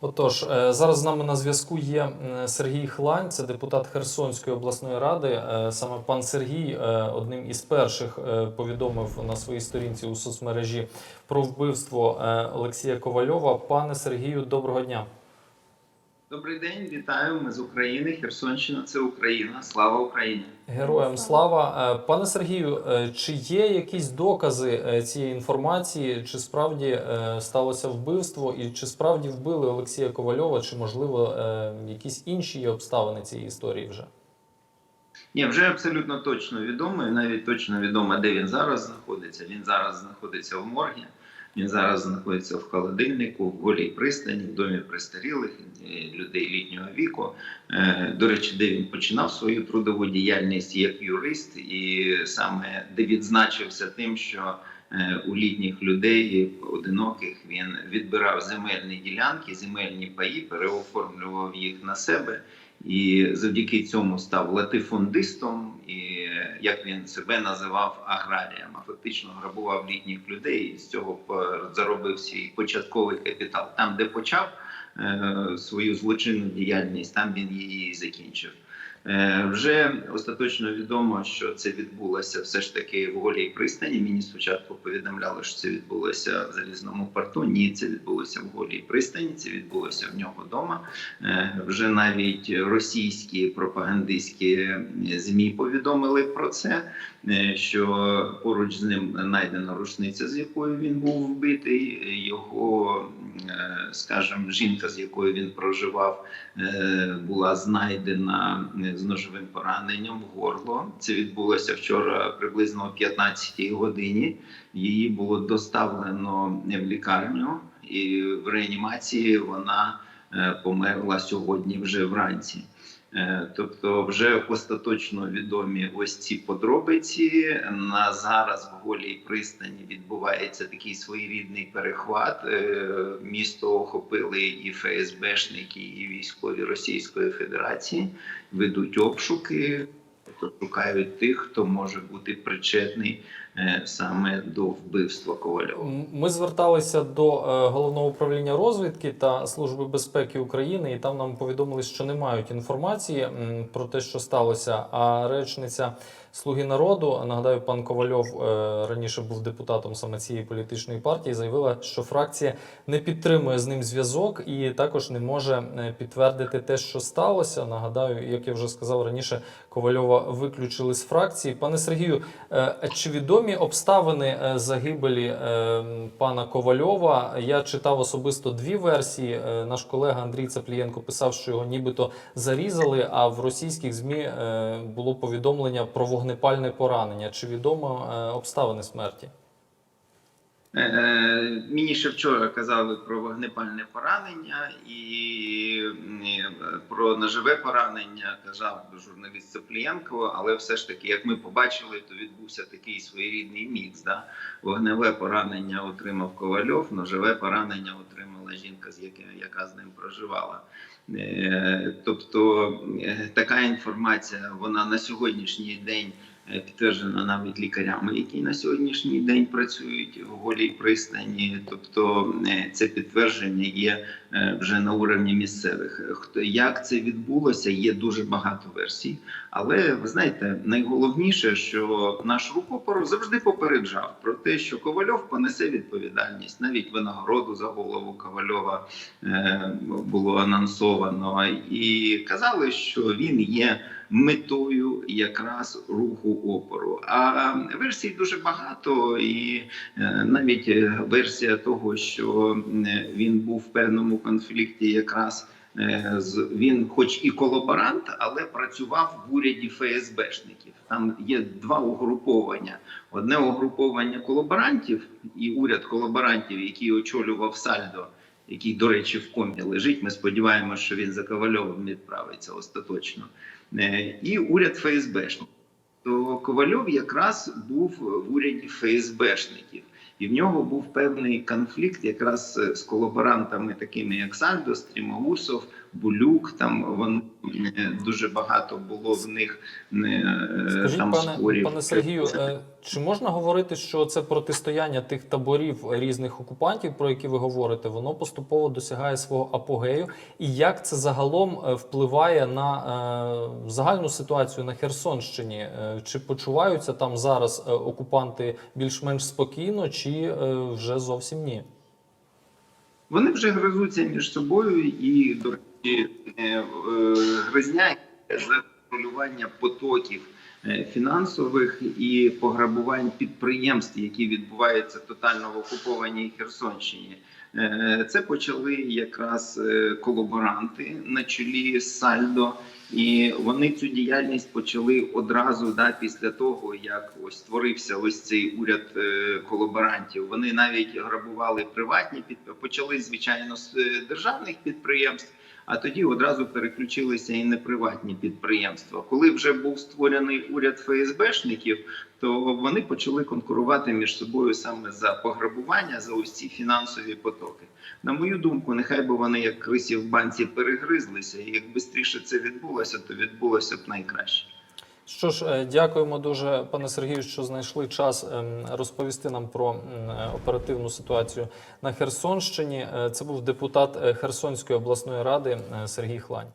Отож, е, зараз з нами на зв'язку є Сергій Хлань, це депутат Херсонської обласної ради. Е, Саме пан Сергій е, одним із перших повідомив на своїй сторінці у соцмережі про вбивство Олексія Ковальова. Пане Сергію, доброго дня. Добрий день, вітаю. Ми з України. Херсонщина це Україна. Слава Україні! Героям слава. Е, Пане Сергію, е, чи є якісь докази е, цієї інформації? Чи справді сталося вбивство, і чи справді вбили Олексія Ковальова, чи можливо якісь інші є обставини цієї історії вже? Ні, вже абсолютно точно відомо, і навіть точно відомо, де він зараз знаходиться. Він зараз знаходиться в моргі. Він зараз знаходиться в холодильнику, в голій пристані, в домі престарілих е, людей літнього віку. Е, До речі, де він починав свою трудову діяльність як юрист, і саме де відзначився тим, що е, у літніх людей одиноких він відбирав земельні ділянки, земельні паї, переоформлював їх на себе. І завдяки цьому став латифундистом, і як він себе називав аграрієм, а фактично грабував літніх людей і з цього заробив свій початковий капітал. Там, де почав е, свою злочинну діяльність, там він її закінчив. Е, Вже остаточно відомо, що це відбулося все ж таки в голій пристані. Мені спочатку повідомляли, що це відбулося в залізному порту. Ні, це відбулося в голій пристані. Це відбулося в нього вдома. Е, Вже навіть російські пропагандистські змі повідомили про це. е, Що поруч з ним знайдена рушниця, з якою він був вбитий. Його, скажімо, жінка, з якою він проживав, е, була знайдена е, з ножовим пораненням в горло. Це відбулося вчора приблизно о 15 годині. Її було доставлено в лікарню, і в реанімації вона е, померла сьогодні вже вранці. Е, Тобто, вже остаточно відомі ось ці подробиці. На зараз в голій пристані відбувається такий своєрідний перехват. Е, Місто охопили і ФСБшники, і військові Російської Федерації ведуть обшуки, тобто шукають тих, хто може бути причетний е, саме до вбивства Ковальова. Ми зверталися до е, головного управління розвідки та служби безпеки України, і там нам повідомили, що не мають інформації про те, що сталося. А речниця Слуги народу, нагадаю, пан Ковальов е, раніше був депутатом саме цієї політичної партії, заявила, що фракція не підтримує з ним зв'язок і також не може е, підтвердити те, що сталося. Нагадаю, як я вже сказав раніше, Ковальова виключили з фракції. Пане Сергію, е, чи відомі обставини загибелі пана Ковальова? Я читав особисто дві версії. Наш колега Андрій Цаплієнко писав, що його нібито зарізали. А в російських змі було повідомлення про вогнепальне поранення. Чи відомо е, обставини смерті? Е, Мені ще вчора казали про вогнепальне поранення і е, про ножове поранення казав журналіст Цеплієнко, але все ж таки, як ми побачили, то відбувся такий своєрідний мікс. Да? Вогневе поранення отримав Ковальов, ножове поранення отримала жінка, яка з ним проживала. Е, Тобто е, така інформація вона на сьогоднішній день е, підтверджена навіть лікарями, які на сьогоднішній день працюють в голій пристані. Тобто е, це підтвердження є е, вже на уровні місцевих. Хто як це відбулося, є дуже багато версій. Але ви знаєте, найголовніше, що наш рукопор завжди попереджав про те, що Ковальов понесе відповідальність. Навіть винагороду за голову Ковальова е, було анонсовано, і казали, що він є метою якраз руху опору. А версій дуже багато, і е, навіть е, версія того, що е, він був в певному конфлікті, якраз він, хоч і колаборант, але працював в уряді ФСБшників. Там є два угруповання: одне угруповання колаборантів і уряд колаборантів, який очолював Сальдо. Який, до речі, в комі лежить. Ми сподіваємося, що він за Ковальовим відправиться остаточно. Е, І уряд ФСБшників. То Ковальов якраз був в уряді ФСБшників. І в нього був певний конфлікт якраз з колаборантами, такими як Сальдо, Стрімоусов, Булюк. Там вони е, дуже багато було в них е, Скажіть, там пане, спорів. пане Сергію, е, Чи можна говорити, що це протистояння тих таборів різних окупантів, про які ви говорите, воно поступово досягає свого апогею? І як це загалом е, впливає на е, загальну ситуацію на Херсонщині? Чи почуваються там зараз окупанти більш-менш спокійно, чи е, вже зовсім ні? Вони вже гризуться між собою і, до речі, е, е, гризня за контролювання потоків е, фінансових і пограбувань підприємств, які відбуваються тотально в окупованій Херсонщині. Це почали якраз колаборанти на чолі Сальдо, і вони цю діяльність почали одразу да, після того, як ось створився ось цей уряд колаборантів. Вони навіть грабували приватні під почали звичайно з державних підприємств. А тоді одразу переключилися і на приватні підприємства. Коли вже був створений уряд ФСБшників, то вони почали конкурувати між собою саме за пограбування, за ці фінансові потоки. На мою думку, нехай би вони як крисі в банці перегризлися, і як швидше це відбулося, то відбулося б найкраще. Що ж, е, дякуємо дуже, пане Сергію, що знайшли час ем, розповісти нам про е, оперативну ситуацію на Херсонщині. Е, Це був депутат Херсонської обласної ради Сергій Хлань.